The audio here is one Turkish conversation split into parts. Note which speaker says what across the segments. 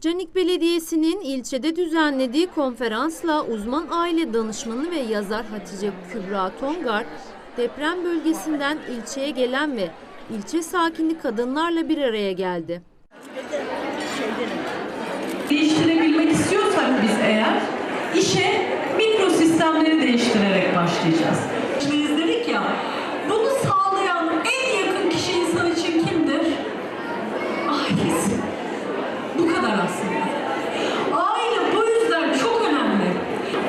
Speaker 1: Canik Belediyesi'nin ilçede düzenlediği konferansla uzman aile danışmanı ve yazar Hatice Kübra Tongar, deprem bölgesinden ilçeye gelen ve ilçe sakini kadınlarla bir araya geldi.
Speaker 2: değiştirebilmek istiyorsak biz eğer işe mikro sistemleri değiştirerek başlayacağız. Biz dedik ya bunu sağlayan en yakın kişi insan için kimdir? Ailesi. Bu kadar aslında. Aile bu yüzden çok önemli.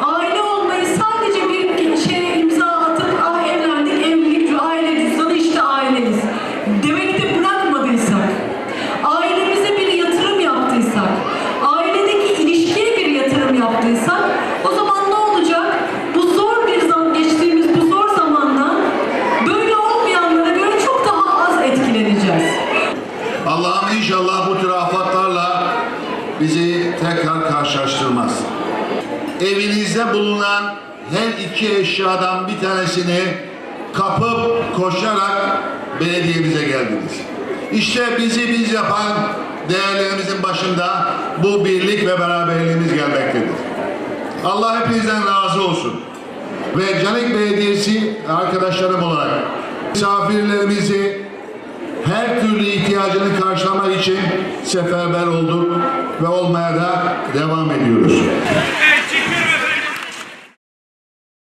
Speaker 2: Aile olmayı sadece bir şeye imza atıp ah evlendik evlilik aile cüzdanı işte aileniz. Demekte bırakmadıysak, ailemize bir yatırım yaptıysak, ailedeki ilişkiye bir yatırım yaptıysak o zaman ne olacak? Bu zor bir zaman geçtiğimiz bu zor zamandan böyle olmayanlara göre çok daha az etkileneceğiz.
Speaker 3: Allah'ım inşallah bu tür bizi karşılaştırmaz. Evinizde bulunan her iki eşyadan bir tanesini kapıp koşarak belediyemize geldiniz. İşte bizi biz yapan değerlerimizin başında bu birlik ve beraberliğimiz gelmektedir. Allah hepinizden razı olsun. Ve Canik Belediyesi arkadaşlarım olarak misafirlerimizi türlü ihtiyacını karşılamak için seferber olduk ve olmaya da devam ediyoruz.